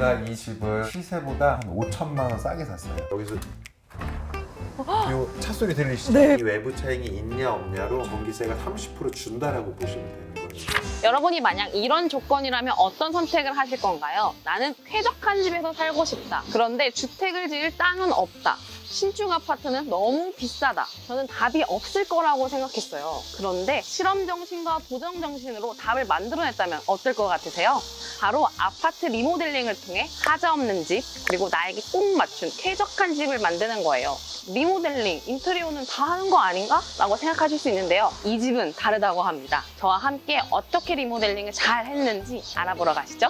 제가 이 집을 시세보다 한 5천만 원 싸게 샀어요. 여기서 요차 소리 들리시죠? 네. 이 외부 차익이 있냐 없냐로 전기세가 30% 준다라고 보시면 되는 거예요. 여러분이 만약 이런 조건이라면 어떤 선택을 하실 건가요? 나는 쾌적한 집에서 살고 싶다. 그런데 주택을 지을 땅은 없다. 신축 아파트는 너무 비싸다. 저는 답이 없을 거라고 생각했어요. 그런데 실험 정신과 도전 정신으로 답을 만들어냈다면 어떨 것 같으세요? 바로 아파트 리모델링을 통해 하자 없는 집, 그리고 나에게 꼭 맞춘 쾌적한 집을 만드는 거예요. 리모델링, 인테리어는 다 하는 거 아닌가? 라고 생각하실 수 있는데요. 이 집은 다르다고 합니다. 저와 함께 어떻게 리모델링을 잘 했는지 알아보러 가시죠.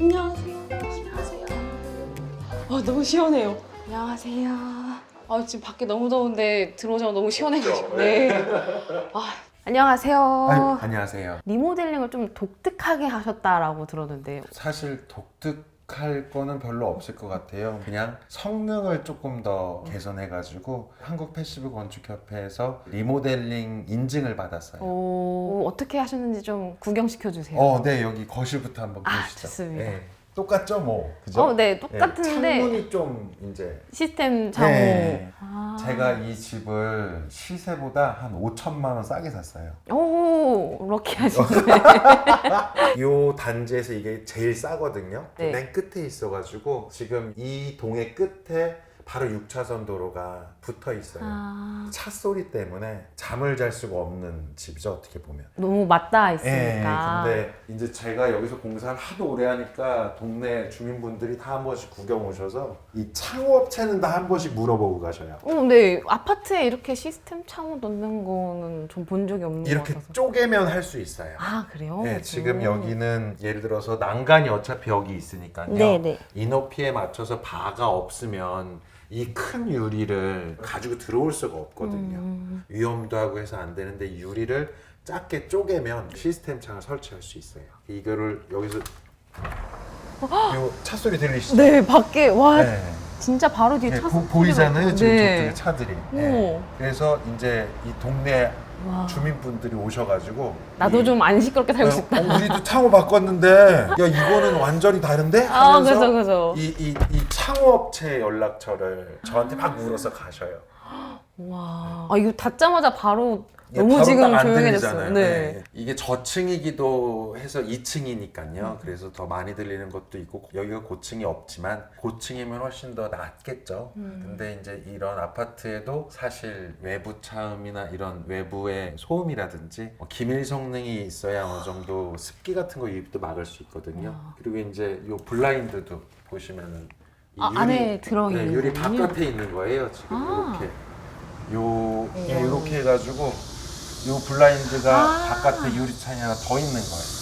안녕하세요. 안녕하세요. 아, 너무 시원해요. 안녕하세요. 아, 지금 밖에 너무 더운데 들어오자마자 너무 시원해가지고. 네. 아, 안녕하세요. 아유, 안녕하세요. 리모델링을 좀 독특하게 하셨다라고 들었는데 사실 독특 할 거는 별로 없을 것 같아요. 그냥 성능을 조금 더 개선해가지고 한국 패시브 건축협회에서 리모델링 인증을 받았어요. 오, 어떻게 하셨는지 좀 구경시켜 주세요. 어, 네 여기 거실부터 한번 아, 보시죠. 좋습니다. 네. 똑같죠, 뭐 그죠? 어, 네, 네, 똑같은데 창문이 좀 이제 시스템 창호. 네. 아. 제가 이 집을 시세보다 한 5천만 원 싸게 샀어요. 오, 럭키하시네. 이 단지에서 이게 제일 싸거든요. 네. 맨 끝에 있어가지고 지금 이 동의 끝에 바로 6차선 도로가 붙어 있어요. 아, 차 소리 때문에 잠을 잘 수가 없는 집이죠 어떻게 보면. 너무 맞닿아 예, 있으니까. 근데 이제 제가 여기서 공사를 하도 오래 하니까 동네 주민분들이 다 한 번씩 구경 오셔서 이 창호업체는 다 한 번씩 물어보고 가셔요. 어, 네. 아파트에 이렇게 시스템 창호 넣는 거는 좀 본 적이 없는 것 이렇게 같아서. 쪼개면 할 수 있어요. 아, 그래요? 네, 지금 오. 여기는 예를 들어서 난간이 어차피 여기 있으니까요. 네, 네. 이 높이에 맞춰서 바가 없으면 이 큰 유리를 가지고 들어올 수가 없거든요. 음. 위험도 하고 해서 안 되는데 이 유리를 작게 쪼개면 시스템 창을 설치할 수 있어요. 이거를 여기서 요차 소리 들리시죠? 네, 밖에 와 네. 진짜 바로 뒤에 네, 차 보, 보이잖아요 지금 네. 저쪽에 차들이. 오. 네. 그래서 이제 이 동네 와. 주민분들이 오셔가지고 나도 이- 좀안 시끄럽게 살고 어, 싶다. 어, 우리도 창호 바꿨는데 야 이거는 완전히 다른데? 아, 하면서 그죠, 그죠. 이, 이, 이 창호업체 연락처를 저한테 막 물어서 가셔요. 와. 아, 이거 닫자마자 바로 너무 바로 지금 조용해졌어요. 네. 네. 이게 저층이기도 해서 2층이니까요. 그래서 더 많이 들리는 것도 있고 여기가 고층이 없지만 고층이면 훨씬 더 낫겠죠. 음. 근데 이제 이런 아파트에도 사실 외부 차음이나 이런 외부의 소음이라든지 뭐 기밀 성능이 있어야 어느 정도 습기 같은 거 유입도 막을 수 있거든요. 그리고 이제 요 블라인드도 보시면은 이 아, 안에 들어있는 네, 유리 거군요. 바깥에 있는 거예요. 지금 아. 이렇게 요 네. 예, 이렇게 해가지고 요 블라인드가 아. 바깥에 유리창이 하나 더 있는 거예요.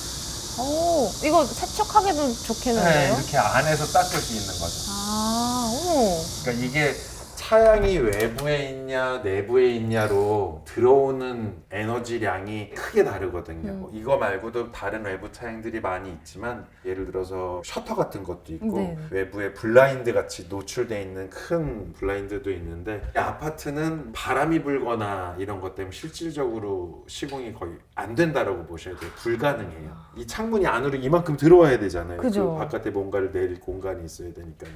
오, 이거 세척하기도 네, 좋겠는데요? 이렇게 안에서 닦을 수 있는 거죠. 아, 오. 그러니까 이게 차량이 외부에 있냐 내부에 있냐로 들어오는 에너지량이 크게 다르거든요. 음. 뭐 이거 말고도 다른 외부 차량들이 많이 있지만 예를 들어서 셔터 같은 것도 있고 네. 외부에 블라인드 같이 노출돼 있는 큰 블라인드도 있는데 이 아파트는 바람이 불거나 이런 것 때문에 실질적으로 시공이 거의 안 된다라고 보셔야 돼요. 불가능해요. 이 창문이 안으로 이만큼 들어와야 되잖아요. 그 바깥에 뭔가를 내릴 공간이 있어야 되니까요.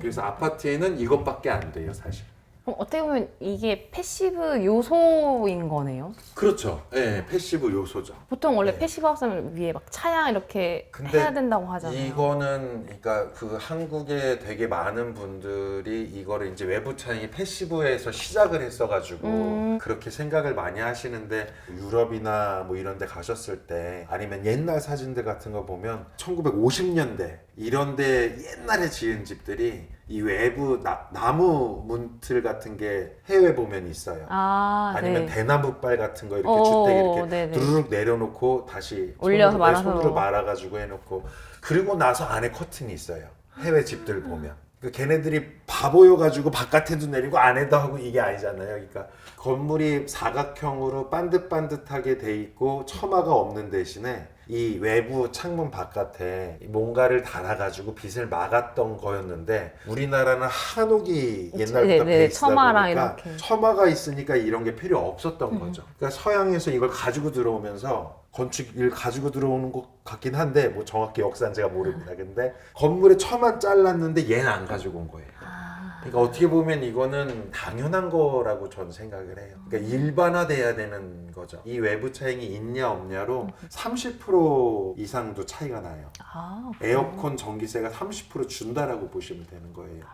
그래서 아파트에는 이것밖에 안 돼요, 사실. 그럼 어떻게 보면 이게 패시브 요소인 거네요? 그렇죠. 예, 패시브 요소죠. 보통 원래 네. 패시브 하우스는 위에 막 차양 이렇게 해야 된다고 하잖아요. 이거는 그러니까 그 한국에 되게 많은 분들이 이거를 이제 외부 차량이 패시브에서 시작을 했어가지고 음. 그렇게 생각을 많이 하시는데 유럽이나 뭐 이런 데 가셨을 때 아니면 옛날 사진들 같은 거 보면 1950년대 이런 데 옛날에 지은 집들이 이 외부 나, 나무 문틀 같은 게 해외 보면 있어요. 아, 아니면 네. 대나무빨 같은 거 이렇게 어, 주택 이렇게 네네. 두루룩 내려놓고 다시 올려서 손으로, 말아서. 손으로 말아가지고 해놓고 그리고 나서 안에 커튼이 있어요. 해외 집들 보면 그러니까 걔네들이 바보여가지고 바깥에도 내리고 안에도 하고 이게 아니잖아요. 그러니까 건물이 사각형으로 반듯반듯하게 돼 있고 처마가 없는 대신에 이 외부 창문 바깥에 뭔가를 달아가지고 빛을 막았던 거였는데 우리나라는 한옥이 옛날부터 네, 네, 베이스다 처마랑 보니까 이렇게. 처마가 있으니까 이런 게 필요 없었던 음. 거죠. 그러니까 서양에서 이걸 가지고 들어오면서 건축을 가지고 들어오는 것 같긴 한데 뭐 정확히 역사는 제가 모릅니다. 근데 건물에 처만 잘랐는데 얘는 안 가지고 온 거예요. 아, 그러니까 어떻게 보면 이거는 당연한 거라고 저는 생각을 해요. 그러니까 일반화돼야 되는 거죠. 이 외부 차잉이 있냐 없냐로 30% 이상도 차이가 나요. 아, 에어컨 전기세가 30% 준다라고 보시면 되는 거예요.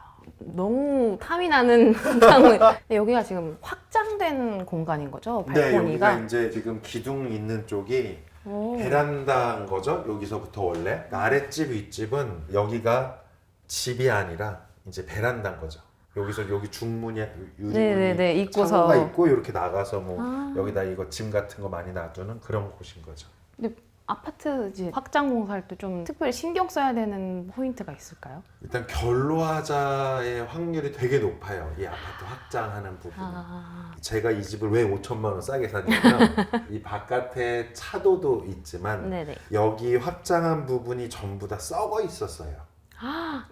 너무 탐이 나는 상황. 근데 여기가 지금 확장된 공간인 거죠? 네, 여기가 발코니가. 이제 지금 기둥 있는 쪽이 오. 베란다인 거죠. 여기서부터 원래 아랫집 윗집은 여기가 집이 아니라 이제 베란다인 거죠. 여기서 여기 중문이 유리문이 네네네, 있고서. 창호가 있고 이렇게 나가서 뭐 아. 여기다 이거 짐 같은 거 많이 놔두는 그런 곳인 거죠. 근데 아파트 이제 확장 공사할 때 좀 특별히 신경 써야 되는 포인트가 있을까요? 일단 결로하자의 확률이 되게 높아요. 이 아파트 확장하는 부분은. 아, 제가 이 집을 왜 5천만 원 싸게 샀냐면 이 바깥에 차도도 있지만 네네. 여기 확장한 부분이 전부 다 썩어 있었어요.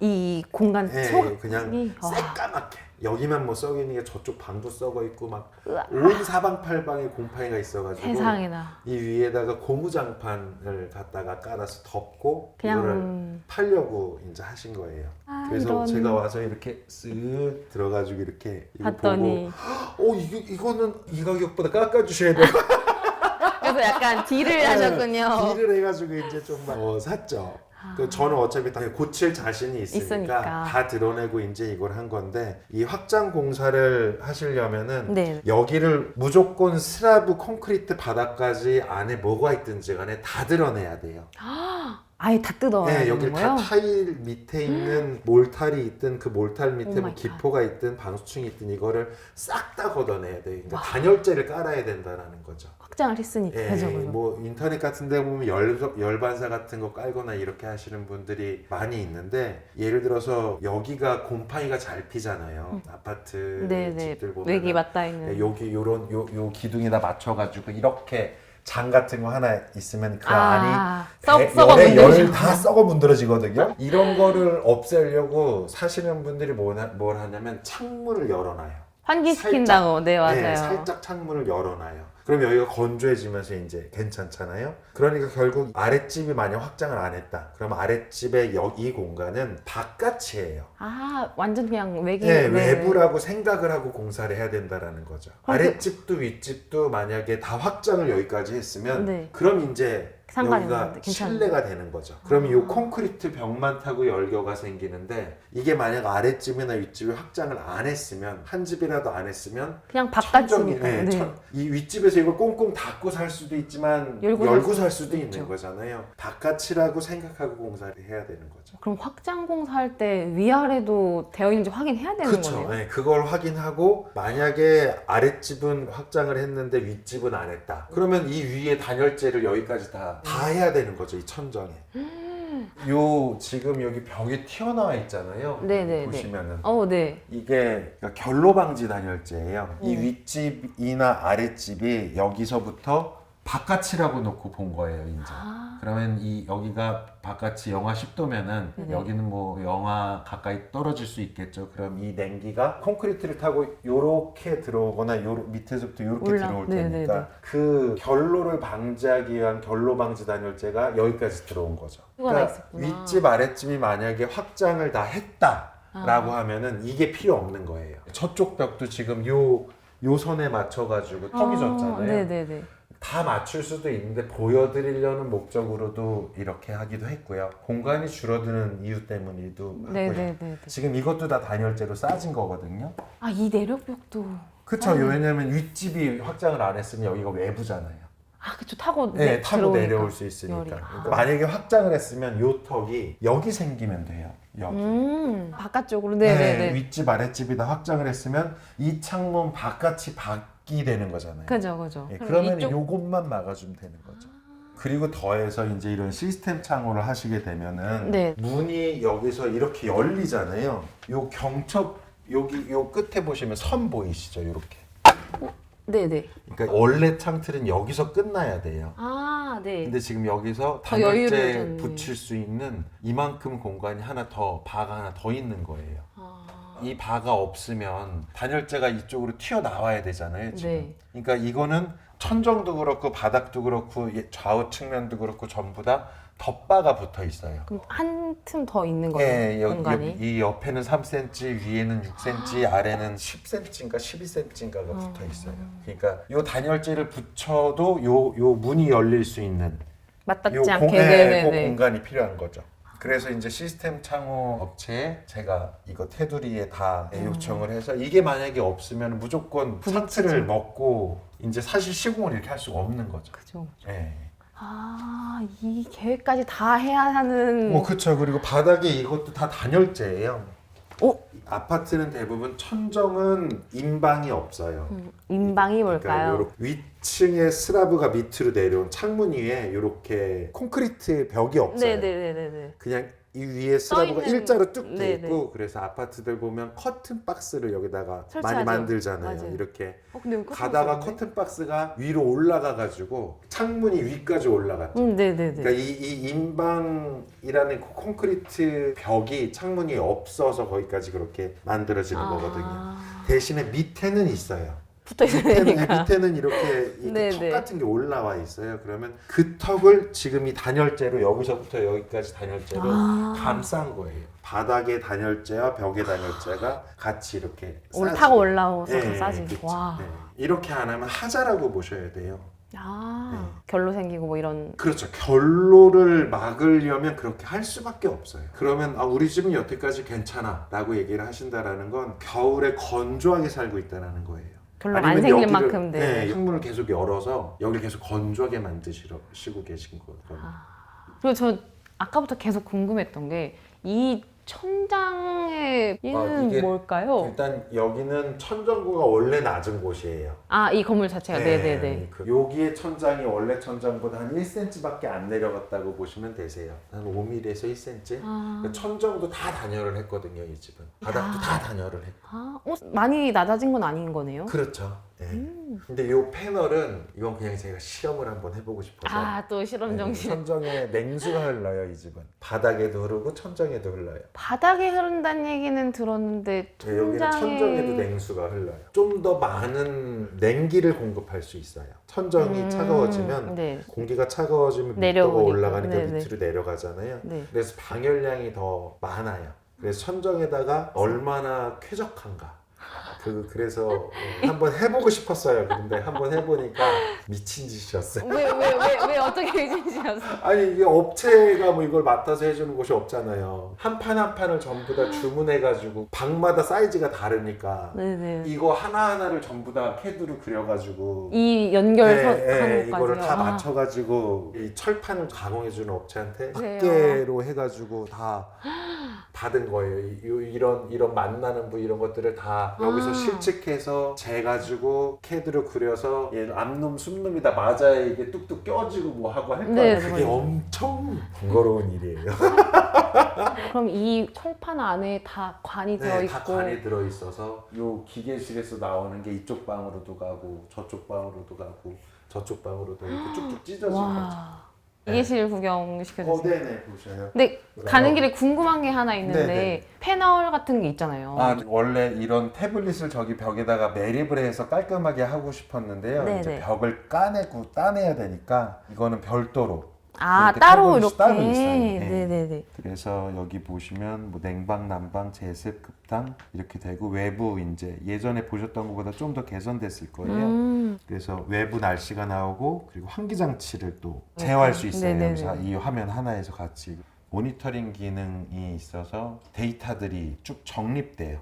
이 공간 네, 속 그냥 와. 새까맣게 여기만 뭐 썩어 있는 게 저쪽 방도 썩어 있고 막 으아. 온 사방팔방에 곰팡이가 있어가지고 세상에나 이 위에다가 고무장판을 갖다가 깔아서 덮고 이거를 그냥 팔려고 이제 하신 거예요. 아, 그래서 이런. 제가 와서 이렇게 쓱 들어가지고 이렇게 이거 봤더니 보고 어 이거 이거는 이 가격보다 깎아주셔야 돼요. 그래서 약간 딜을 하셨군요. 딜을 해가지고 이제 좀 막, 어, 샀죠. 그 저는 어차피 다 고칠 자신이 있으니까, 있으니까. 다 드러내고 이제 이걸 한 건데 이 확장 공사를 하시려면은 네. 여기를 무조건 슬라브 콘크리트 바닥까지 안에 뭐가 있든지 간에 다 드러내야 돼요. 아예 다 뜯어야 네, 여기 다? 타일 밑에 있는 몰탈이 있든 그 몰탈 밑에 오 뭐. 기포가 있든 방수층이 있든 이거를 싹 다 걷어내야 돼요. 그러니까 단열재를 깔아야 된다라는 거죠. 확장을 했으니까 예. 뭐 인터넷 같은 데 보면 열, 열반사 같은 거 깔거나 이렇게 하시는 분들이 많이 있는데 예를 들어서 여기가 곰팡이가 잘 피잖아요. 아파트 음. 네네 집들 보면 외기 맞닿아 있는. 예, 여기 요런 요, 요 기둥에다 맞춰 가지고 이렇게 장 같은 거 하나 있으면 그 아, 안이 문드죠. 열다 썩어 문드러지거든요. 이런 거를 없애려고 사시는 분들이 뭘, 하- 뭘 하냐면 창문을 열어놔요. 환기시킨다고 네 맞아요. 네, 살짝 창문을 열어놔요. 그럼 여기가 건조해지면서 이제 괜찮잖아요. 그러니까 결국 아랫집이 만약 확장을 안 했다. 그럼 아랫집의 여- 이 공간은 바깥이에요. 아 완전 그냥 외기. 네, 외부라고 생각을 하고 공사를 해야 된다라는 거죠. 그럼 그- 아랫집도 윗집도 만약에 다 확장을 여기까지 했으면 네. 그럼 이제 상관이 여기가 없는데, 괜찮은데. 실내가 되는 거죠. 그러면 이 아. 콘크리트 벽만 타고 열겨가 생기는데 이게 만약 아랫집이나 윗집이 확장을 안 했으면 한 집이라도 안 했으면 그냥 천정이- 바깥이니까. 네, 네. 천- 이 윗집에서 이걸 꽁꽁 닫고 살 수도 있지만 열고 열고, 살살 수도. 있는 거잖아요. 바깥이라고 생각하고 공사를 해야 되는 거죠. 그럼 확장 공사할 때 위아래도 되어 있는지 확인해야 되는 그렇죠. 거네요. 네, 그걸 확인하고 만약에 아랫집은 확장을 했는데 윗집은 안 했다. 그러면 이 위에 단열재를 여기까지 다, 다 해야 되는 거죠. 이 천정에. 요 지금 여기 벽이 튀어나와 있잖아요. 네네네. 보시면은 어, 네. 이게 그러니까 결로 방지 단열재예요. 이 음. 윗집이나 아랫집이 여기서부터 바깥이라고 놓고 본 거예요, 이제. 아, 그러면 이 여기가 바깥이 영하 10도면은 네네. 여기는 뭐 영하 가까이 떨어질 수 있겠죠. 그럼 이 냉기가 콘크리트를 타고 요렇게 들어오거나 요 밑에서부터 요렇게 올라- 들어올 네네네. 테니까 그 결로를 방지하기 위한 결로 방지 단열재가 여기까지 들어온 거죠. 그러니까 수가 다 있었구나. 윗집 아랫집이 만약에 확장을 다 했다 라고 아. 하면은 이게 필요 없는 거예요. 저쪽 벽도 지금 요 요 선에 맞춰가지고 턱이 졌잖아요. 네네네. 다 맞출 수도 있는데 보여드리려는 목적으로도 이렇게 하기도 했고요. 공간이 줄어드는 이유 때문이기도 하고요. 네네네. 지금 이것도 다 단열재로 싸진 거거든요. 아, 이 내력벽도. 그쵸? 아, 네. 왜냐면 윗집이 확장을 안 했으면 여기가 외부잖아요. 아, 그쵸. 타고 네, 내, 타고 들어오니까. 내려올 수 있으니까. 열이. 그러니까 만약에 확장을 했으면 요 턱이 여기 생기면 돼요. 여기. 음, 바깥쪽으로. 네, 네네 네. 윗집 아랫집이 다 확장을 했으면 이 창문 바깥이 밖이 되는 거잖아요. 그죠, 그죠. 예, 그러면 이쪽- 요것만 막아주면 되는 거죠. 그리고 더해서 이제 이런 시스템 창호를 하시게 되면은 네. 문이 여기서 이렇게 열리잖아요. 요 경첩 여기 요 끝에 보시면 선 보이시죠? 이렇게. 네네. 그러니까 원래 창틀은 여기서 끝나야 돼요. 아, 네. 근데 지금 여기서 더 여유를 단열재 줬네. 붙일 수 있는 이만큼 공간이 하나 더 바가 하나 더 있는 거예요. 아, 이 바가 없으면 단열재가 이쪽으로 튀어나와야 되잖아요. 지금. 네. 그러니까 이거는 천정도 그렇고 바닥도 그렇고 예, 좌우 측면도 그렇고 전부 다 덧바가 붙어 있어요. 그럼 한 틈 더 있는 거예요, 예, 여, 공간이? 여, 이 옆에는 3cm, 위에는 6cm, 아래는 10cm인가 12cm인가가 아. 붙어 있어요. 그러니까 요 단열재를 붙여도 요, 요 문이 열릴 수 있는 맞닿지 요 않게. 공, 예, 그 네네네. 공간이 필요한 거죠. 그래서 이제 시스템 창호 업체에 제가 이거 테두리에 다 음. 요청을 해서 이게 만약에 없으면 무조건 부딪히죠. 상트를 먹고 이제 사실 시공을 이렇게 할 수가 없는 거죠. 그죠. 예. 아, 이 계획까지 다 해야 하는. 뭐 그렇죠. 그리고 바닥에 이것도 다 단열재예요. 어? 아파트는 대부분 천정은 인방이 없어요. 음, 인방이 뭘까요? 요렇게 위층에 슬라브가 밑으로 내려온 창문 위에 이렇게 콘크리트 벽이 없어요. 네네네네. 그냥 이 위에 있는- 일자로 뚝돼 네네. 있고 그래서 아파트들 보면 커튼 박스를 여기다가 설치하죠. 많이 만들잖아요. 맞아요. 이렇게 어, 근데 여기 가다가 커튼 커튼 박스가 위로 올라가 가지고 창문이 위까지 올라갔죠. 음, 네네네. 그러니까 이, 이 인방이라는 그 콘크리트 벽이 창문이 없어서 거기까지 그렇게 만들어지는 거거든요. 아, 대신에 밑에는 있어요. 붙어 있어야 밑에는, 이렇게, 네, 턱 네. 같은 게 올라와 있어요. 그러면 그 턱을 지금 이 단열재로 여기서부터 여기까지 단열재로 아. 감싼 거예요. 바닥에 단열재와 벽에 단열재가 같이 이렇게 올 싸지고. 타고 올라오서 예, 싸진. 그쵸. 와. 예. 이렇게 안 하면 하자라고 보셔야 돼요. 아, 네. 결로 생기고 뭐 이런. 그렇죠. 결로를 막으려면 그렇게 할 수밖에 없어요. 그러면 아, 우리 집은 여태까지 괜찮아라고 얘기를 하신다라는 건 겨울에 건조하게 살고 있다라는 거예요. 결로 안 아니면 생길 여기를, 만큼. 네. 네, 창문을 계속 열어서 여기를 계속 건조하게 만드시고 계신 거거든요. 아. 그리고 저 아까부터 계속 궁금했던 게 이 얘는 아, 이게 뭘까요? 일단 여기는 천정고가 원래 낮은 곳이에요. 아, 이 건물 자체가. 네, 네, 네. 그 여기의 천장이 원래 천장보다 한 1cm밖에 안 내려갔다고 보시면 되세요. 한 5mm에서 1cm. 아, 그 천정도 다 단열을 했거든요, 이 집은. 바닥도 야. 다 단열을 했고. 아, 어, 많이 낮아진 건 아닌 거네요. 그렇죠. 네. 음. 근데 이 패널은 이건 그냥 제가 시험을 한번 해보고 싶어서. 아, 또 실험 네, 정신. 천정에 냉수가 흘러요, 이 집은. 바닥에도 흐르고 천정에도 흘러요. 바닥에 흐른다는 얘기는 들었는데 네, 여기는 천정에도 냉수가 흘러요. 좀 더 많은 냉기를 공급할 수 있어요. 천정이 음, 차가워지면 네. 공기가 차가워지면 내려오니까. 올라가니까 네 네. 밑으로 내려가잖아요. 네. 그래서 방열량이 더 많아요. 그래서 천정에다가 얼마나 쾌적한가. 그 그래서 어, 한번 해보고 싶었어요. 근데 한번 해보니까 미친 짓이었어요. 왜, 왜, 왜, 왜 어떻게 유진씨였어? 아니 이게 업체가 뭐 이걸 맡아서 해주는 곳이 없잖아요. 한 판 한 판을 전부 다 주문해가지고 방마다 사이즈가 다르니까 네네. 이거 하나 하나를 전부 다 캐드로 그려가지고 이 연결 네, 선 네, 하는 것까지요. 이거를 다 아, 맞춰가지고 이 철판을 가공해주는 업체한테 그래요? 학계로 해가지고 다 받은 거예요. 이- 이- 이런 이런 만나는 부 이런 것들을 다 여기서 아. 실측해서 재가지고 캐드로 그려서 얘 앞놈 숨놈이 다 맞아야 이게 뚝뚝 껴지고 뭐 하고 할 거예요. 네, 그게 맞아요. 엄청 번거로운 일이에요. 그럼 이 철판 안에 다 관이 네, 들어있고 다 관이 들어 있어서 요 기계실에서 나오는 게 이쪽 방으로도 가고 저쪽 방으로도 가고 저쪽 방으로도 이렇게 쭉쭉 찢어진 거죠. 와 네. 이해실 구경 어, 시켜주세요. 네네 보셔요. 근데? 가는 길에 궁금한 게 하나 있는데 네네. 패널 같은 게 있잖아요. 아 원래 이런 태블릿을 저기 벽에다가 매립을 해서 깔끔하게 하고 싶었는데요. 네네. 이제 벽을 까내고 따내야 되니까 이거는 별도로. 아 따로 이렇게. 따로 있어요. 네. 네네네. 그래서 여기 보시면 뭐 냉방, 난방, 제습, 급당 이렇게 되고 외부 이제 예전에 보셨던 것보다 좀 더 개선됐을 거예요. 음. 그래서 외부 날씨가 나오고 그리고 환기 장치를 또 제어할 수 있어요. 네네네. 여기서 이 화면 하나에서 같이 모니터링 기능이 있어서 데이터들이 쭉 정립돼요.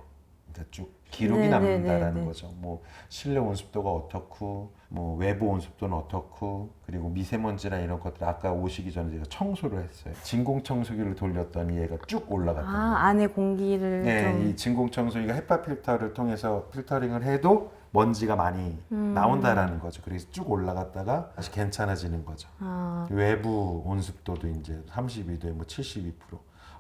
그러니까 쭉 기록이 네네네네. 남는다라는 거죠. 뭐 실내 온습도가 어떻고 뭐 외부 온습도는 어떻고 그리고 미세먼지나 이런 것들 아까 오시기 전에 제가 청소를 했어요. 진공 청소기를 돌렸더니 얘가 쭉 올라갔던 거예요. 아 안에 공기를 네, 좀. 이 진공 청소기가 헤파 필터를 통해서 필터링을 해도 먼지가 많이 음. 나온다라는 거죠. 그래서 쭉 올라갔다가 다시 괜찮아지는 거죠. 아, 외부 온습도도 이제 32도에 뭐 72%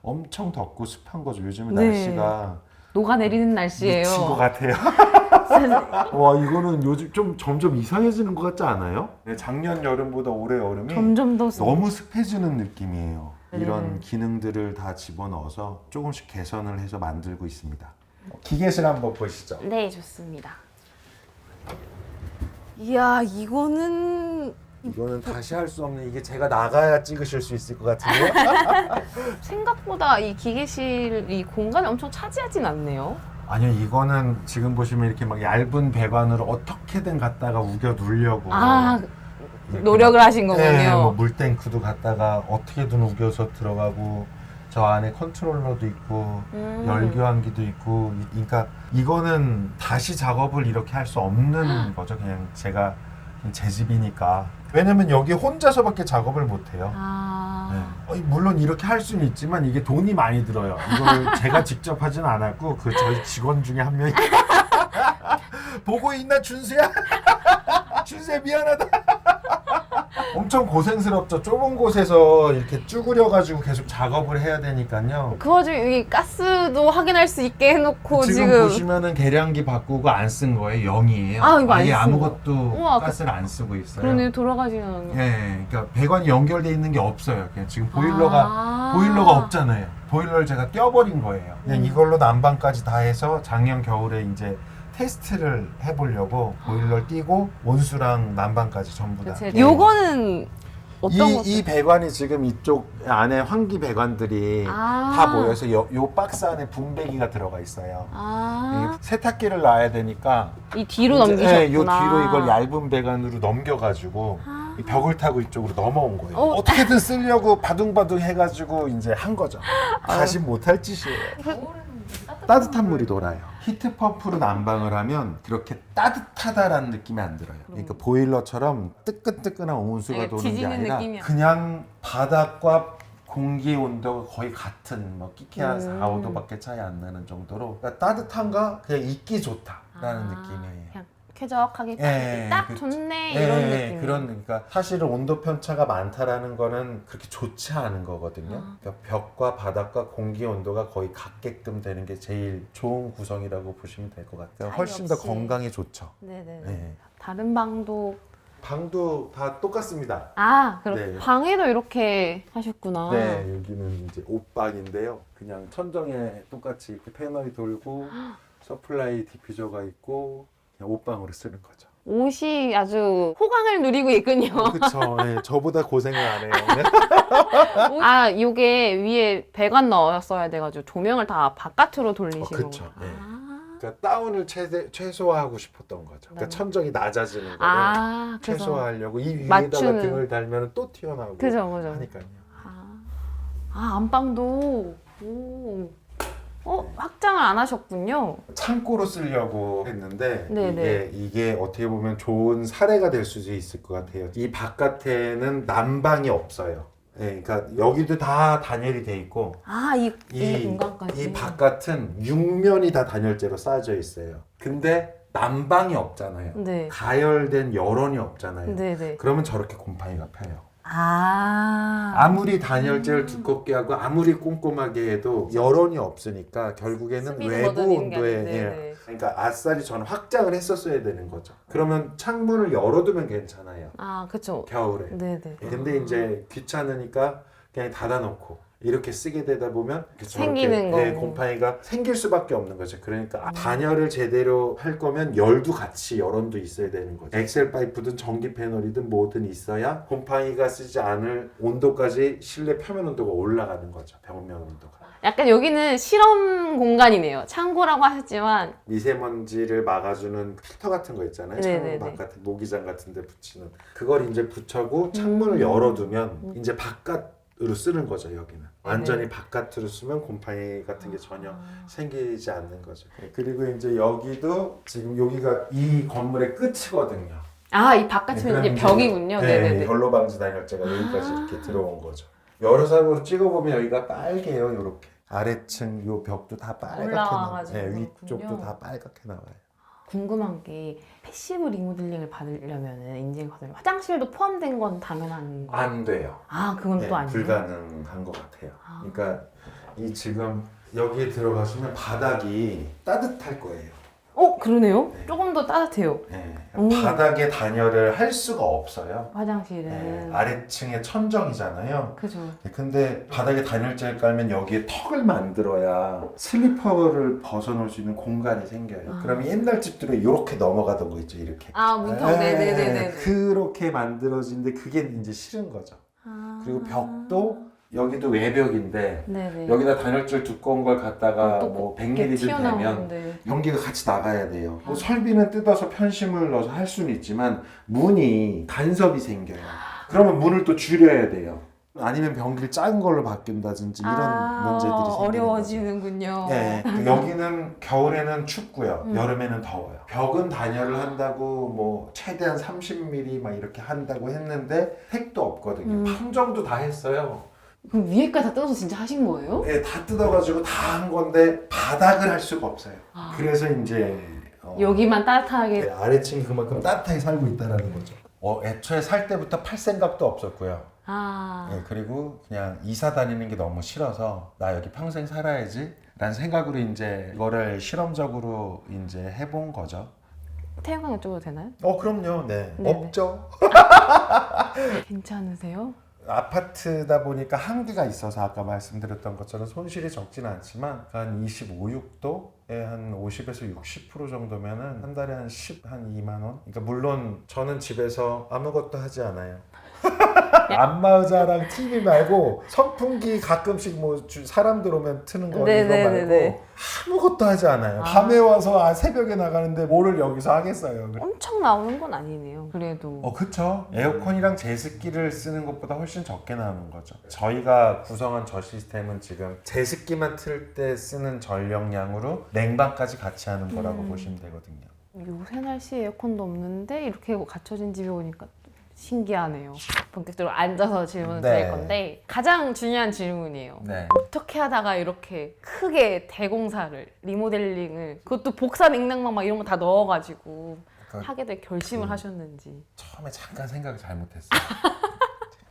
엄청 덥고 습한 거죠. 요즘은 네. 날씨가 녹아내리는 날씨예요. 미친 것 같아요. 와 이거는 요즘 좀 점점 이상해지는 것 같지 않아요? 네, 작년 여름보다 올해 여름이 점점 더 너무 습해지는 느낌이에요. 네. 이런 기능들을 다 집어넣어서 조금씩 개선을 해서 만들고 있습니다. 기계실 한번 보시죠. 네, 좋습니다. 이야, 이거는 이거는 다시 할 수 없는 이게 제가 나가야 찍으실 수 있을 것 같은데요? 생각보다 이 기계실 이 공간이 엄청 차지하진 않네요. 아니요, 이거는 지금 보시면 이렇게 막 얇은 배관으로 어떻게든 갖다가 우겨 누르려고. 아, 이렇게 노력을 하신 막- 거군요. 네, 뭐 물탱크도 갖다가 어떻게든 우겨서 들어가고 저 안에 컨트롤러도 있고 음. 열교환기도 있고 이- 그러니까 이거는 다시 작업을 이렇게 할 수 없는 거죠. 그냥 제가 제 집이니까. 왜냐면 여기 혼자서밖에 작업을 못 해요. 아, 네. 어, 물론 이렇게 할 수는 있지만 이게 돈이 많이 들어요. 이걸 제가 직접 하진 않았고 그 저희 직원 중에 한 명이 보고 있나 준수야? 준수야 미안하다. 엄청 고생스럽죠. 좁은 곳에서 이렇게 쭈그려 가지고 계속 작업을 해야 되니까요. 그 와중에 여기 가스도 확인할 수 있게 해놓고 지금, 지금, 보시면은 계량기 바꾸고 안 쓴 거예요. 0이에요. 아, 이거 안 아예 쓴 아무것도 우와, 그- 가스를 안 쓰고 있어요. 그러네 돌아가시는. 예, 그러니까 배관이 연결돼 있는 게 없어요. 그냥 지금 보일러가 아. 보일러가 없잖아요. 보일러를 제가 떼어버린 거예요. 그냥 음. 이걸로 난방까지 다 해서 작년 겨울에 이제 테스트를 해보려고 보일러를 띄고 온수랑 난방까지 전부 다. 그치. 예. 요거는 어떤 이, 거? 이 배관이 지금 이쪽 안에 환기 배관들이 아. 다 모여서 요, 요 박스 안에 분배기가 들어가 있어요. 아, 이 세탁기를 놔야 되니까 이 뒤로 이제, 넘기셨구나. 예, 요 뒤로 이걸 얇은 배관으로 넘겨가지고 아. 이 벽을 타고 이쪽으로 넘어온 거예요. 어. 어. 떻게든 쓰려고 바둥바둥 해가지고 이제 한 거죠. 다시 못할 짓이에요. 따뜻한 물이 돌아요. 히트 펌프로 난방을 하면 그렇게 따뜻하다라는 느낌이 안 들어요. 그러니까 보일러처럼 뜨끈뜨끈한 온수가 네, 도는 게 지지는 아니라 느낌이야. 그냥 바닥과 공기 온도가 거의 같은 뭐 끼케한 음. 4, 5도밖에 차이 안 나는 정도로 그러니까 따뜻한가 그냥 있기 좋다라는 아, 느낌이에요. 그냥 쾌적하게 예, 딱 그렇죠. 좋네 예, 이런 예, 느낌. 그런 그러니까 사실은 온도 편차가 많다라는 거는 그렇게 좋지 않은 거거든요. 아. 그러니까 벽과 바닥과 공기 온도가 거의 같게끔 되는 게 제일 좋은 구성이라고 보시면 될 것 같아요. 차이 훨씬 더 없이. 건강에 좋죠. 네네. 예. 다른 방도 방도 다 똑같습니다. 아 그럼 네. 방에도 이렇게 하셨구나. 네, 여기는 이제 옷방인데요. 그냥 천정에 똑같이 이렇게 패널이 돌고 서플라이 디퓨저가 있고 그냥 옷방으로 쓰는 거죠. 옷이 아주 호강을 누리고 있군요. 그렇죠. 네, 저보다 고생을 안 해요. 아 이게 위에 배관 넣었어야 돼가지고 조명을 다 바깥으로 돌리시는 어, 그쵸. 거구나. 네. 아, 그러니까 다운을 최대, 최소화하고 싶었던 거죠. 그러니까 네. 천정이 낮아지는 거를 아 그래서 최소화하려고 이 위에다가 맞추는. 등을 달면 또 튀어나오고 그죠 그죠. 하니까요. 아, 아 안방도 오. 어 확장을 안 하셨군요. 창고로 쓰려고 했는데 네네. 이게 이게 어떻게 보면 좋은 사례가 될 수도 있을 것 같아요. 이 바깥에는 난방이 없어요. 네, 그러니까 여기도 다 단열이 돼 있고 아 이 이, 이, 공간까지. 이 바깥은 육면이 다 단열재로 쌓여져 있어요. 근데 난방이 없잖아요. 네. 가열된 열원이 없잖아요. 네네. 그러면 저렇게 곰팡이가 펴요. 아. 아무리 단열재를 두껍게 하고 아무리 꼼꼼하게 해도 열원이 없으니까 결국에는 외부 걷어내는 게 온도에 아닌데, 예. 네. 그러니까 아싸리 저는 확장을 했었어야 되는 거죠. 그러면 창문을 열어두면 괜찮아요. 아 그쵸. 겨울에. 네네. 근데 이제 귀찮으니까 그냥 닫아놓고 이렇게 쓰게 되다 보면 생기는 저렇게, 예, 거고. 곰팡이가 생길 수밖에 없는 거죠. 그러니까 음. 아, 단열을 제대로 할 거면 열도 같이 열원도 있어야 되는 거죠. 엑셀 파이프든 전기 패널이든 뭐든 있어야 곰팡이가 쓰지 않을 온도까지 실내 표면 온도가 올라가는 거죠. 벽면 온도가. 약간 여기는 실험 공간이네요. 창고라고 하셨지만 미세먼지를 막아주는 필터 같은 거 있잖아요. 네네네. 창문 바깥에 모기장 같은 데 붙이는 그걸 이제 붙여고 창문을 음. 열어두면 이제 바깥 으로 쓰는 거죠 여기는 네. 완전히 바깥으로 쓰면 곰팡이 같은 게 전혀 아. 생기지 않는 거죠 네, 그리고 이제 여기도 지금 여기가 이 건물의 끝이거든요 아 이 바깥은 그럼 이제 이제 벽이군요. 네, 네 네네. 연로 방지 단열재가 여기까지 아. 이렇게 들어온 거죠 여러 사람으로 찍어보면 여기가 빨개요 이렇게 아래층 요 벽도 다 빨갛게 나와요 올라와가지고 네, 그렇군요. 위쪽도 다 빨갛게 나와요 궁금한 게 패시브 리모델링을 받으려면 인증 받으려면 화장실도 포함된 건 당연한 거. 안 돼요. 아 그건 네, 또 아니에요. 불가능한 것 같아요. 아. 그러니까 이 지금 여기에 들어가시면 바닥이 따뜻할 거예요. 어 그러네요. 네. 조금 더 따뜻해요. 네. 오. 바닥에 단열을 할 수가 없어요. 화장실은. 네, 아래층에 천정이잖아요. 그죠. 네, 근데 바닥에 단열재를 깔면 여기에 턱을 만들어야 슬리퍼를 벗어놓을 수 있는 공간이 생겨요. 아. 그러면 옛날 집들은 이렇게 넘어가던 거 있죠, 이렇게. 아 문턱 네네네네. 그렇게 만들어진데 그게 이제 싫은 거죠. 아. 그리고 벽도 여기도 외벽인데 네네. 여기다 단열재 두꺼운 걸 갖다가 또뭐 이렇게 100ml 되면 튀어나오는데. 연기가 같이 나가야 돼요. 뭐 아. 설비는 뜯어서 편심을 넣어서 할 수는 있지만 문이 간섭이 생겨요. 그러면 문을 또 줄여야 돼요. 아니면 변기를 작은 걸로 바뀐다든지 이런 아, 문제들이 생기는 거죠. 어려워지는군요. 네, 그 여기는 겨울에는 춥고요. 음. 여름에는 더워요. 벽은 단열을 한다고 뭐 최대한 30mm 막 이렇게 한다고 했는데 택도 없거든요. 음. 판정도 다 했어요. 그럼 위에까지 다 뜯어서 진짜 하신 거예요? 네, 다 뜯어가지고 다 한 건데 바닥을 할 수가 없어요. 아. 그래서 이제 어, 여기만 따뜻하게. 네, 아래층이 그만큼 따뜻하게 살고 있다라는 거죠. 어, 애초에 살 때부터 팔 생각도 없었고요. 아. 네, 그리고 그냥 이사 다니는 게 너무 싫어서 나 여기 평생 살아야지 라는 생각으로 이제 이거를 실험적으로 이제 해본 거죠. 태양광 여쭤봐도 되나요? 어, 그럼요. 네. 네네. 없죠. 괜찮으세요? 아파트다 보니까 한계가 있어서 아까 말씀드렸던 것처럼 손실이 적지는 않지만 한 25, 6도에 한 50에서 60% 정도면은 한 달에 한 10, 한 2만 원. 그러니까 물론 저는 집에서 아무것도 하지 않아요. 안마의자랑 TV 말고 선풍기 가끔씩 뭐 주- 사람들 오면 트는 거 이거 네네네네. 말고 아무것도 하지 않아요. 아. 밤에 와서 아, 새벽에 나가는데 뭐를 여기서 하겠어요. 엄청 나오는 건 아니네요. 그래도. 어, 그쵸. 에어컨이랑 제습기를 쓰는 것보다 훨씬 적게 나오는 거죠. 저희가 구성한 저 시스템은 지금 제습기만 틀 때 쓰는 전력량으로 냉방까지 같이 하는 거라고 음. 보시면 되거든요. 요새 날씨 에어컨도 없는데 이렇게 갖춰진 집에 오니까 신기하네요. 본격적으로 앉아서 질문을 네. 드릴 건데 가장 중요한 질문이에요. 네. 어떻게 하다가 이렇게 크게 대공사를 리모델링을 그것도 복사 냉난방 막 이런 거 다 넣어가지고 그- 하게 될 결심을 그- 하셨는지. 처음에 잠깐 생각을 잘못했어요.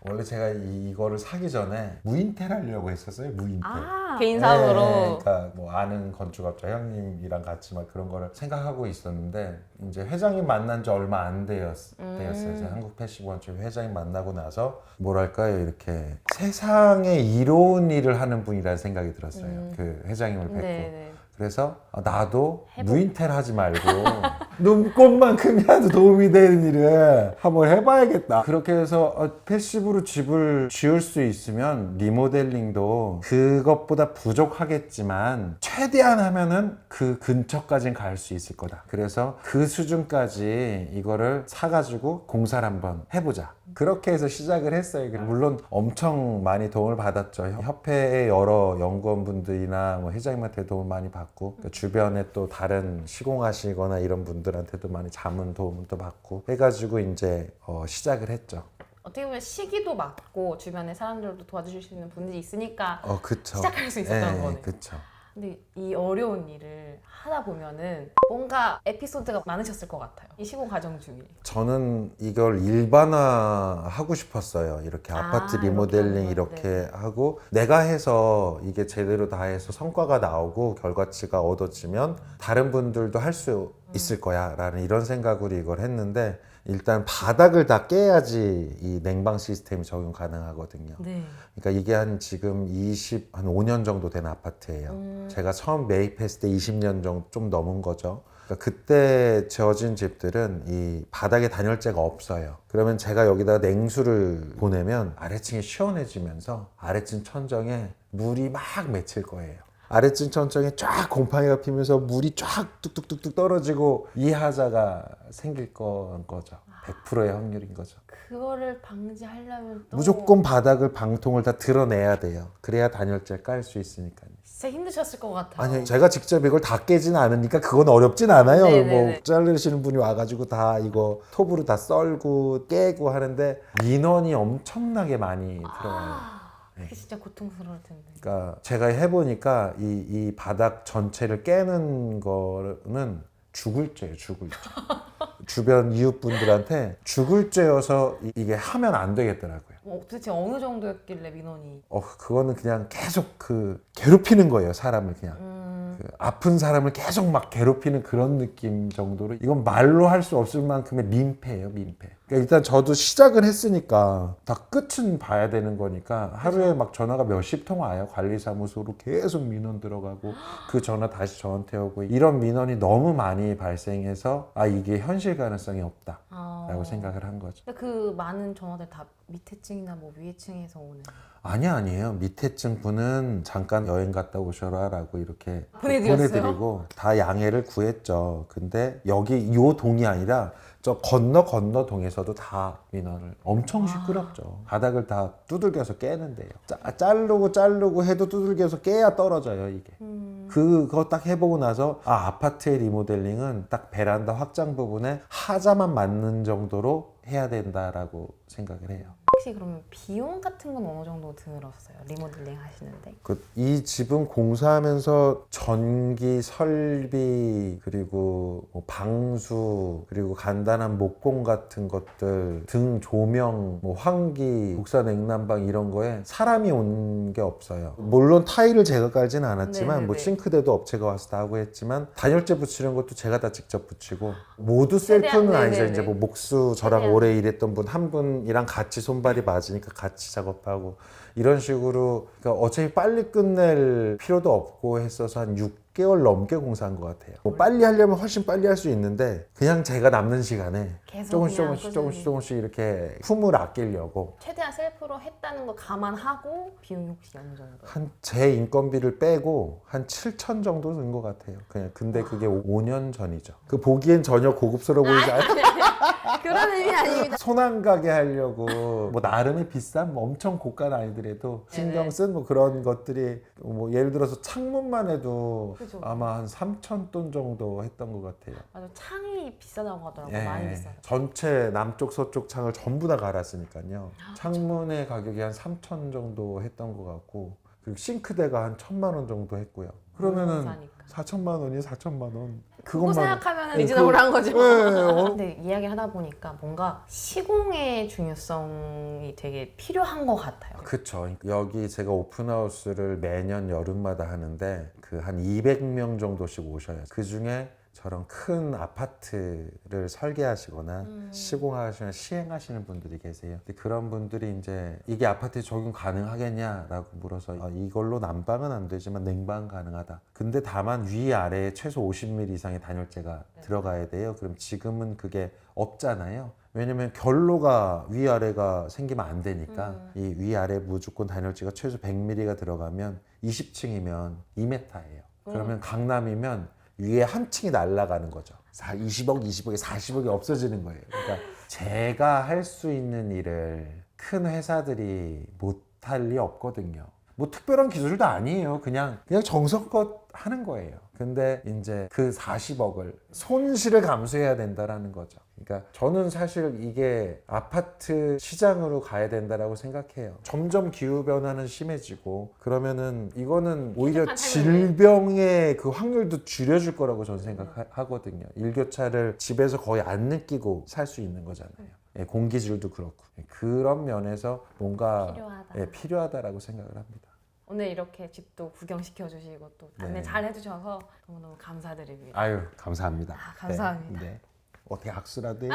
원래 제가 이- 이거를 사기 전에 무인텔 하려고 했었어요. 무인텔. 아 개인 사업으로. 네, 그러니까 뭐 아는 건축업자 형님이랑 같이 막 그런 거를 생각하고 있었는데 이제 회장님 만난 지 얼마 안 되었, 음. 되었어요. 한국 패시브원축 회장님 만나고 나서 뭐랄까요 이렇게 세상에 이로운 일을 하는 분이라는 생각이 들었어요. 음. 그 회장님을 뵙고. 네네. 그래서 아, 나도 무인텔 하지 말고 눈꽃만큼이라도 도움이 되는 일을 한번 해봐야겠다. 그렇게 해서 어, 패시브로 집을 지을 수 있으면 리모델링도 그것보다 부족하겠지만 최대한 하면은 그 근처까지는 갈수 있을 거다. 그래서 그 수준까지 이거를 사가지고 공사를 한번 해보자. 그렇게 해서 시작을 했어요. 물론 엄청 많이 도움을 받았죠. 협회의 여러 연구원분들이나 뭐 회장님한테 도움 많이 받고 그 주변에 또 다른 시공하시거나 이런 분들한테도 많이 자문 도움을 또 받고 해가지고 이제 어, 시작을 했죠. 어떻게 보면 시기도 맞고 주변에 사람들도 도와주실 수 있는 분들이 있으니까 어, 그쵸. 시작할 수 있었던 예, 거네요. 그쵸. 근데 이 어려운 일을 하다 보면은 뭔가 에피소드가 많으셨을 것 같아요. 이 시공 과정 중에. 저는 이걸 일반화 하고 싶었어요. 이렇게 아, 아파트 리모델링 이렇게 이렇게 거. 하고 내가 해서 이게 제대로 다 해서 성과가 나오고 결과치가 얻어지면 다른 분들도 할 수 있을 거야라는 이런 생각으로 이걸 했는데 일단 바닥을 다 깨야지 이 냉방 시스템이 적용 가능하거든요. 네. 그러니까 이게 한 지금 20, 한 5년 정도 된 아파트예요. 음. 제가 처음 매입했을 때 20년 정도 좀 넘은 거죠. 그러니까 그때 지어진 집들은 이 바닥에 단열재가 없어요. 그러면 제가 여기다 냉수를 보내면 아래층이 시원해지면서 아래층 천정에 물이 막 맺힐 거예요. 아래층 천정에 쫙 곰팡이가 피면서 물이 쫙 뚝뚝뚝뚝 떨어지고 이하자가 생길 건 거죠. 100%의 확률인 거죠. 그거를 방지하려면 또 무조건 바닥을 방통을 다 드러내야 돼요. 그래야 단열재 깔 수 있으니까요. 진짜 힘드셨을 것 같아요. 아니 제가 직접 이걸 다 깨진 않으니까 그건 어렵진 않아요. 네네네. 뭐 자르시는 분이 와가지고 다 이거 톱으로 다 썰고 깨고 하는데 민원이 엄청나게 많이 들어와요. 아, 그게 진짜 고통스러울 텐데. 그러니까 제가 해보니까 이, 이 바닥 전체를 깨는 거는 죽을 죄예요, 죽을 죄. 주변 이웃분들한테 죽을 죄여서 이- 이게 하면 안 되겠더라고요. 어, 도대체 어느 정도였길래 민원이? 어, 그거는 그냥 계속 그 괴롭히는 거예요, 사람을 그냥. 음, 그 아픈 사람을 계속 막 괴롭히는 그런 느낌 정도로 이건 말로 할 수 없을 만큼의 민폐예요, 민폐. 그러니까 일단 저도 시작을 했으니까 다 끝은 봐야 되는 거니까 하루에 막 전화가 몇십 통 와요. 관리사무소로 계속 민원 들어가고 그 전화 다시 저한테 오고 이런 민원이 너무 많이 발생해서 아 이게 현실 가능성이 없다라고 아. 생각을 한 거죠. 근데 그 많은 전화들 다 밑에 층이나 뭐 위에 층에서 오는. 아니 아니에요. 밑에 층 분은 잠깐 여행 갔다 오셔라라고 이렇게 보내드렸어요? 보내드리고 다 양해를 구했죠. 근데 여기 요 동이 아니라 저 건너 건너 동에서도 다 민원을 엄청 시끄럽죠. 바닥을 다 두들겨서 깨는데요. 짜, 자르고 자르고 해도 두들겨서 깨야 떨어져요 이게. 음, 그거 딱 해보고 나서 아 아파트의 리모델링은 딱 베란다 확장 부분에 하자만 맞는 정도로 해야 된다라고 생각을 해요. 혹시 그러면 비용 같은 건 어느 정도 들었어요? 리모델링 하시는데? 그 이 집은 공사하면서 전기 설비 그리고 뭐 방수 그리고 간단한 목공 같은 것들 등 조명 뭐 환기 국산 냉난방 이런 거에 사람이 온 게 없어요 물론 타일을 제가 깔지는 않았지만 뭐 네네네. 싱크대도 업체가 와서 다 하고 했지만 단열재 붙이는 것도 제가 다 직접 붙이고 모두 최대한, 셀프는 아니죠 네네네. 이제 뭐 목수 저랑 최대한. 오래 일했던 분 한 분이랑 같이 손발 이 맞으니까 같이 작업하고 이런 식으로 그러니까 어차피 빨리 끝낼 필요도 없고 했어서 한 6개월 넘게 공사한 것 같아요. 뭐 빨리 하려면 훨씬 빨리 할 수 있는데 그냥 제가 남는 시간에 조금씩 조금씩 조금씩. 조금씩 이렇게 품을 아끼려고 최대한 셀프로 했다는 거 감안하고 비용이 혹시 어느 정도? 한 제 인건비를 빼고 한 7천 정도 든 것 같아요. 그냥 근데 그게 5년 전이죠. 그 보기엔 전혀 고급스러워 보이지 않아요. 그런 의미 아닙니다. 손안 가게 하려고 뭐 나름의 비싼 뭐 엄청 고가는 아니더라도 신경 쓴 뭐 그런 것들이 뭐 예를 들어서 창문만 해도 그죠. 아마 한 3천 돈 정도 했던 것 같아요. 맞아 창이 비싸다고 하더라고 예, 많이 비싸요. 전체 남쪽 서쪽 창을 전부 다 갈았으니까요. 창문의 가격이 한 3천 정도 했던 것 같고 그리고 싱크대가 한 천만 원 정도 했고요. 그러면은. 4천만 원이 4천만 원. 그거 생각하면 어, 리즈너블 그- 한 거지. 뭐. 예, 어, 근데 이야기를 하다 보니까 뭔가 시공의 중요성이 되게 필요한 것 같아요. 그쵸. 여기 제가 오픈하우스를 매년 여름마다 하는데 그 한 200명 정도씩 오셔요. 그 중에 저런 큰 아파트를 설계하시거나 음. 시공하시거나 시행하시는 분들이 계세요. 근데 그런 분들이 이제 이게 아파트에 적용 가능하겠냐라고 물어서 아, 이걸로 난방은 안 되지만 냉방 가능하다. 근데 다만 위 아래에 최소 50mm 이상의 단열재가 네. 들어가야 돼요. 그럼 지금은 그게 없잖아요. 왜냐면 결로가 위아래가 생기면 안 되니까 음. 이 위아래 무조건 단열재가 최소 100mm가 들어가면 20층이면 2m예요. 그러면 강남이면 위에 한 층이 날아가는 거죠. 20억, 20억에 40억이 없어지는 거예요. 그러니까 제가 할 수 있는 일을 큰 회사들이 못할 리 없거든요. 뭐 특별한 기술도 아니에요. 그냥 그냥 정성껏 하는 거예요. 근데 이제 그 40억을 손실을 감수해야 된다라는 거죠. 그러니까 저는 사실 이게 아파트 시장으로 가야 된다라고 생각해요. 점점 기후 변화는 심해지고 그러면은 이거는 오히려 질병의 그 확률도 줄여줄 거라고 저는 생각하거든요. 일교차를 집에서 거의 안 느끼고 살 수 있는 거잖아요. 예, 공기질도 그렇고 예, 그런 면에서 뭔가 필요하다. 예, 필요하다라고 생각을 합니다. 오늘 이렇게 집도 구경시켜 주시고 또 안내 네. 잘 해주셔서 너무너무 감사드립니다. 아유 감사합니다. 아, 감사합니다. 네, 네. 어떻게 악수라도 해요?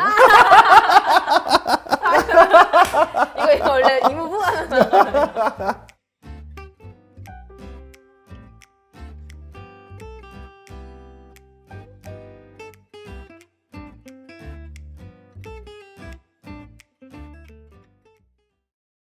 이거, 이거 원래 이무 부하는